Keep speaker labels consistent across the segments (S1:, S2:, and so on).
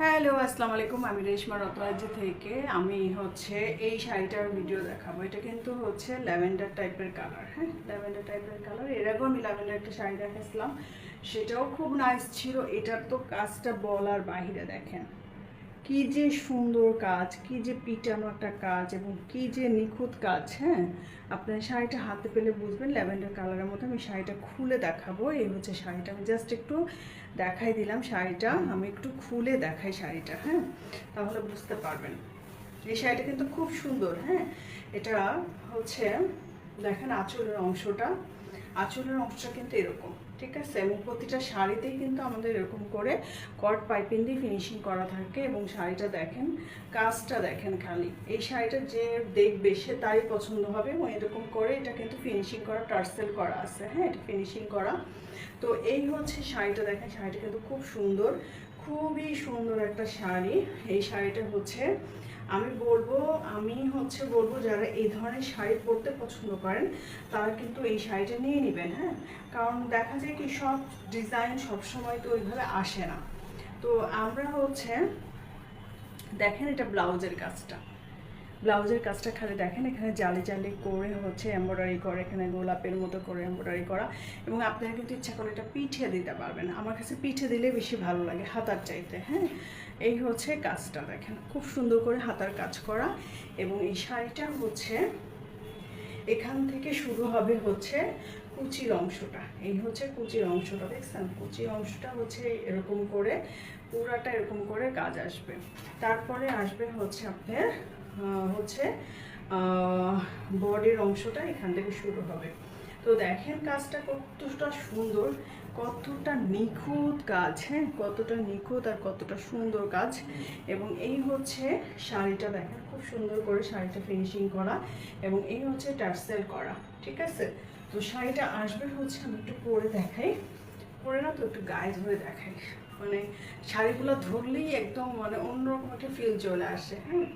S1: Hello আসসালামু আলাইকুম আমি রেশমা রতরাজ্য থেকে। আমি হচ্ছে এই শাড়িটার ভিডিও দেখাবো। এটা কিন্তু হচ্ছে ল্যাভেন্ডার টাইপের কালার হ্যাঁ? ল্যাভেন্ডার টাইপের কালারের আগেও আমি ল্যাভেন্ডার একটা শাড়ি দেখেছিলাম সেটাও খুব নাইস ছিল। এটার তো কাজটা বলার বাহিরে দেখেন। কি যে সুন্দর কাজ, কি যে পিটানো একটা কাজ এবং কি যে নিখুঁত কাজ হ্যাঁ? আপনার শাড়িটা হাতে পেলে বুঝবেন, ল্যাভেন্ডার কালারের মতো আমি শাড়িটা খুলে দেখাবো। এই হচ্ছে শাড়িটা, আমি জাস্ট একটু দেখাই দিলাম শাড়িটা, আমি একটু খুলে দেখাই শাড়িটা হ্যাঁ? তাহলে বুঝতে পারবেন। এই শাড়িটা কিন্তু খুব সুন্দর হ্যাঁ? এটা হচ্ছে, দেখেন আঁচলের অংশটা। আঁচলের অংশটা কিন্তু এরকম, ঠিক আছে? এবং প্রতিটা শাড়িতেই কিন্তু আমাদের এরকম করে কট পাইপিং দিয়ে ফিনিশিং করা থাকে এবং শাড়িটা দেখেন, কাজটা দেখেন খালি। এই শাড়িটা যে দেখবে সে তারই পছন্দ হবে এবং এরকম করে এটা কিন্তু ফিনিশিং করা, টার্সেল করা আছে। হ্যাঁ এটা ফিনিশিং করা। তো এই হচ্ছে শাড়িটা দেখেন, শাড়িটা কিন্তু খুব সুন্দর। খুবই সুন্দর একটা শাড়ি। এই শাড়িটা হচ্ছে, আমি বলব, আমি হচ্ছে বলব যারা এই ধরনের শাড়ি পরতে পছন্দ করেন, তারা কিন্তু এই শাড়িটা নিয়ে নেবেন হ্যাঁ? কারণ দেখা যায় কি, সব ডিজাইন সবসময় তো ওইভাবে আসে না। তো আমরা হচ্ছে, দেখেন এটা ব্লাউজের কাজটা। ব্লাউজের কাজটা খালি দেখেন, এখানে জালি জালি করে হচ্ছে এমব্রয়ডারি করে, এখানে গোলাপের মতো করে এমব্রয়ডারি করা এবং আপনারা কিন্তু ইচ্ছা করে এটা পিঠে দিতে পারবেন। আমার কাছে পিঠে দিলে বেশি ভালো লাগে হাতার চাইতে হ্যাঁ? এই হচ্ছে কাজটা দেখেন, খুব সুন্দর করে হাতার কাজ করা এবং এই শাড়িটা হচ্ছে এখান থেকে শুরু হবে হচ্ছে কুচির অংশটা। এই হচ্ছে কুচির অংশটা, দেখছেন? কুচির অংশটা হচ্ছে এরকম করে, পুরাটা এরকম করে কাজ আসবে। তারপরে আসবে হচ্ছে আপনার হচ্ছে বডির অংশটা এখান থেকে শুরু হবে। তো দেখেন কাজটা কতটা সুন্দর, কতটা নিখুঁত কাজ হ্যাঁ? কতটা নিখুঁত আর কতটা সুন্দর কাজ। এবং এই হচ্ছে শাড়িটা দেখেন, খুব সুন্দর করে শাড়িটা ফিনিশিং করা এবং এই হচ্ছে টার্সেল করা, ঠিক আছে? তো শাড়িটা আসবে হচ্ছে আমি একটু পরে দেখাই। পরে না তো একটু গায়ে ধরে দেখাই। মানে শাড়িগুলো ধরলেই একদম মানে অন্যরকম একটা ফিল চলে আসে হ্যাঁ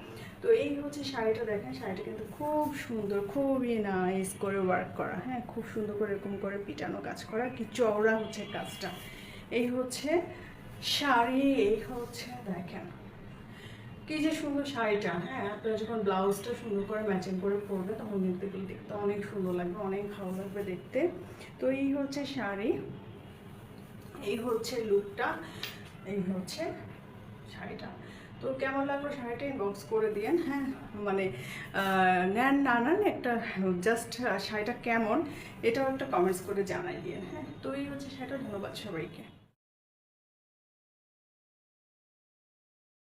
S1: তো এই হচ্ছে শাড়িটা দেখেন, শাড়িটা কিন্তু খুব সুন্দর, খুবই নাইস করে ওয়ার্ক করা হ্যাঁ? খুব সুন্দর করে এরকম করে পিটানো কাজ করা, কি চওড়া হচ্ছে কাজটা। এই হচ্ছে শাড়ি, এই হচ্ছে দেখেন, কি যে সুন্দর শাড়িটা হ্যাঁ? আপনারা যখন ব্লাউজটা সুন্দর করে ম্যাচিং করে পরবে তখন এগুলো দেখতে অনেক সুন্দর লাগবে, অনেক ভালো লাগবে দেখতে। তো এই হচ্ছে শাড়ি। এই হচ্ছে লুকটা এই হচ্ছে শাড়িটা। তো কেমন লাগল শাড়িটা ইনবক্স করে দিয়েন হ্যাঁ? মানে নেন না নেন, একটা জাস্ট শাড়িটা কেমন, এটাও একটা কমেন্টস করে জানাই দিয়ে হ্যাঁ? তো এই হচ্ছে শাড়িটা, ধন্যবাদ সবাইকে।